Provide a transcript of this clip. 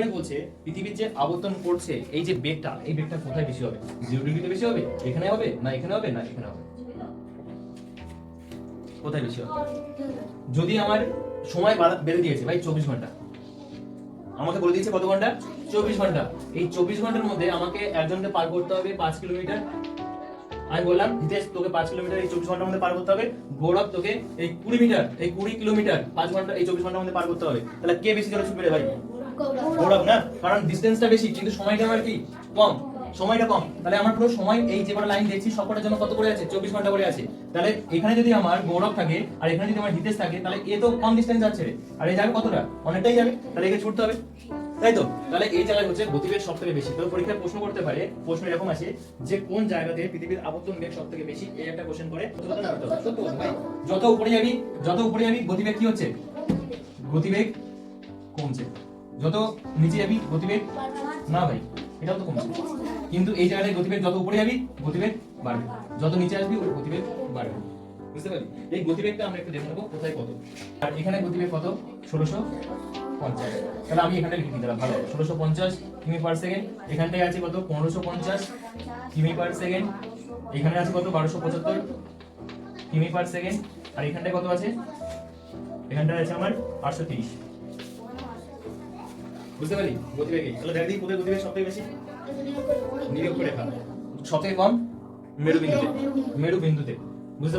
এবারে বলছে, পৃথিবীর যে আবর্তন করছে এই যে বেগটা, এই বেগটা কোথায় বেশি হবে? জিরো ডিগ্রিতে বেশি হবে? এখানে হবে? না এখানে হবে? না এখানে হবে? কোথায় বেশি হবে? যদি আমার সময় বাড়া- বেড়ে দিয়েছে, ভাই, চব্বিশ ঘণ্টা। আমাকে বলে দিয়েছে কত ঘণ্টা? চব্বিশ ঘণ্টা। এই চব্বিশ ঘণ্টার মধ্যে আমাকে একজনকে পার করতে হবে পাঁচ কিলোমিটার। আমি বললাম, হিতেশ, তোকে পাঁচ কিলোমিটার এই চব্বিশ ঘণ্টার মধ্যে পার করতে হবে। গৌরব, তোকে এই কুড়ি মিটার, এই কুড়ি কিলোমিটার পাঁচ ঘণ্টা এই চব্বিশ ঘণ্টার মধ্যে পার করতে হবে। তাহলে কে বেশি জোরে ছুটবে ভাই? গৌরব না কারণ ডিস্টেন্সটা বেশি, কিন্তু সময়টা আমার কি? কম। সময়টা কম। তাহলে আমার পুরো সময় এই যে লাইন দেখছি সবকটার জন্য কত করে আছে? চব্বিশ ঘণ্টা করে আছে। তাহলে এখানে যদি আমার গৌরব থাকে, আর এখানে যদি আমার হিতেশ থাকে, তাহলে এ তো কম ডিস্টেন্স যাচ্ছে আর এই যাবে কতটা? অনেকটাই যাবে। তাহলে একে ছুটতে হবে। তাই তো? তাহলে এই জায়গায় হচ্ছে গতিবেগ সব থেকে বেশি। তো পরীক্ষায় প্রশ্ন করতে পারে, প্রশ্ন এরকম আছে যে কোন জায়গাতে পৃথিবীর আবর্তন বেগ সব থেকে বেশি? এই একটা কোশ্চেন করে যত উপরে যাবি, যত উপরে যাবি, গতিবেগ কি হচ্ছে? গতিবেগ কমছে। যত নিচে যাবি, গতিবেগ না ভাই, এটাও তো কমছে কিন্তু এই জায়গায় গতিবেগ যত উপরে যাবি, গতিবেগ বাড়বে। যত নিচে আসবি গতিবেগ বাড়বে। বুঝতে পারলি? এই গতিবেগটা আমরা একটু দেখে নেব, কোথায় কত। আর এখানে গতিবেগ কত? ষোলোশো পঞ্চাশ। তাহলে আমি এখানে লিখে দিলাম, ভালো। ষোলোশো পঞ্চাশ কিমি পার সেকেন্ড, এখানটায় আছে কত? পনেরোশো পঞ্চাশ কিমি পার সেকেন্ড, এখানে আছে কত? বারোশো পঁচাত্তর কিমি পার সেকেন্ড, আর এখানটায় কত আছে? এখানটায় আছে আমার আটশো তিরিশ। বুঝতে পারি? গতিবেগে। তাহলে দেখ দিই কোথায় গতিবেগ সবথেকে বেশি? নিরক্ষরেখা। সবথেকে কম? মেরু বিন্দুতে মেরু বিন্দুতে বুঝতে পারলি